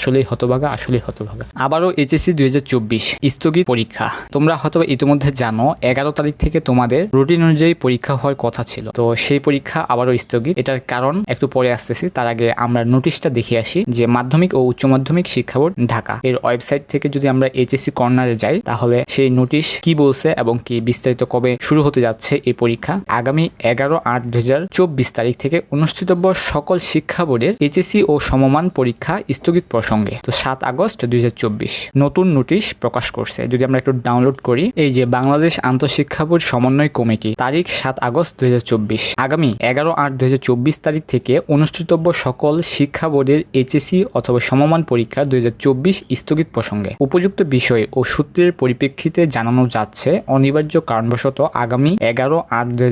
আসলেই হতভাগা আসলেই হতভাগা। আবারও এইচএসসি দুই হাজার চব্বিশ স্থগিত পরীক্ষা। তোমরা হয়তো ইতিমধ্যে জানো, এগারো তারিখ থেকে তোমাদের রুটিন অনুযায়ী পরীক্ষা হওয়ার কথা ছিল। তো সেই পরীক্ষা আবারও স্থগিত। এটার কারণ একটু পরে আসতেছি। তার আগে আমরা নোটিশটা দেখে আসি যে মাধ্যমিক ও উচ্চ মাধ্যমিক শিক্ষা বোর্ড ঢাকা। এর ওয়েবসাইট থেকে যদি আমরা এইচএসসি কর্নারে যাই, তাহলে সেই নোটিশ কি বলছে এবং কি বিস্তারিত কবে শুরু হতে যাচ্ছে এই পরীক্ষা, আগামী এগারো আট চব্বিশ তারিখ থেকে অনুষ্ঠিতব্য সকল শিক্ষা বোর্ডের এইচএসসি ও সমমান পরীক্ষা স্থগিত প্রসঙ্গে তো সাত আগস্ট দুই হাজার চব্বিশ, নতুন নোটিশ প্রকাশ করছে। যদি আমরা একটু ডাউনলোড করি, এই যে বাংলাদেশ আন্তঃশিক্ষা বোর্ড সমন্বয় কমিটি, তারিখ সাত আগস্ট দুই আগামী এগারো আট দুই তারিখ থেকে অনুষ্ঠিতব্য সকল শিক্ষা বোর্ডের এইচএসসি অথবা সমমান পরীক্ষা দুই স্থগিত প্রসঙ্গে। উপযুক্ত বিষয় ও সূত্রের পরিপ্রেক্ষিতে জানানো যাচ্ছে, অনিবার্য কারণবশত আগামী এগারো আট দুই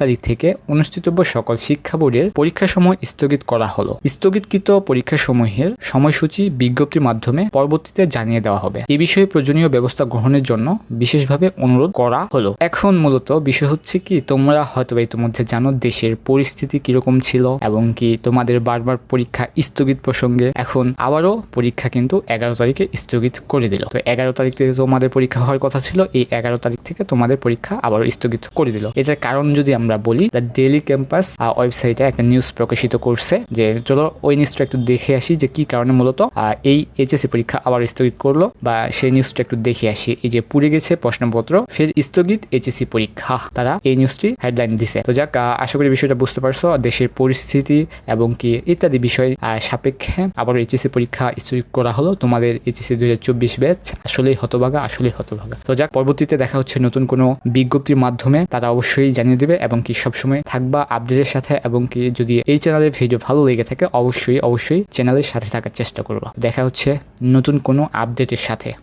তারিখ থেকে অনুষ্ঠিতব্য সকল শিক্ষা বোর্ডের পরীক্ষাসমূহ স্থগিত করা হলো। স্থগিতকৃত পরীক্ষাসমূহের সময়সূচি বিজ্ঞপ্তির মাধ্যমে পরবর্তীতে জানিয়ে দেওয়া হবে। এ বিষয়ে প্রয়োজনীয় ব্যবস্থা গ্রহণের জন্য বিশেষভাবে অনুরোধ করা হলো। এখন মূলত বিষয় হচ্ছে কি, তোমরা হয়তো ইতিমধ্যে জানো দেশের পরিস্থিতি কীরকম ছিল এবং কি তোমাদের বারবার পরীক্ষা স্থগিত প্রসঙ্গে এখন আবারও পরীক্ষা কিন্তু এগারো তারিখে স্থগিত করে দিল। তো এগারো তারিখ থেকে তোমাদের পরীক্ষা হওয়ার কথা ছিল, এই এগারো তারিখ থেকে তোমাদের পরীক্ষা আবারও স্থগিত করে দিল। এটার কারণ যদি আমরা বলি, দ্য ডেলি ক্যাম্পাস ওয়েবসাইটে একটা নিউজ প্রকাশিত করছে যে, চলো ওই নিউজটা একটু দেখে আসি যে কি কারণে মূলত এই এইচএসসি পরীক্ষা আবার স্থগিত করল বা সেই নিউজটা একটু দেখে আসি। এই যে পুড়ে গেছে প্রশ্নপত্র, ফের স্থগিত এইচএসসি পরীক্ষা। তারা এই নিউজটি হেডলাইন দিছে। তো যাক আশা করি বিষয়টা বুঝতে পারছ। দেশের পরিস্থিতি এবং কি ইত্যাদি বিষয় সাপেক্ষে আবার এইচএসসি পরীক্ষা স্থগিত করা হলো। তোমাদের এইচএসসি দুই হাজার চব্বিশ ব্যাচ আসলেই হতভাগা আসলেই হতভাগা। তো যাক, পরবর্তীতে দেখা হচ্ছে নতুন কোনো বিজ্ঞপ্তির মাধ্যমে। তারা অবশ্যই জানিয়ে দেবে এবং কি সবসময় থাকবা আপডেটের সাথে এবং কি যদি এই চ্যানেলের ভিডিও ভালো লেগে থাকে, অবশ্যই অবশ্যই চ্যানেলের সাথে থাকার চেষ্টা করবা। দেখা হচ্ছে নতুন কোনো আপডেটের সাথে।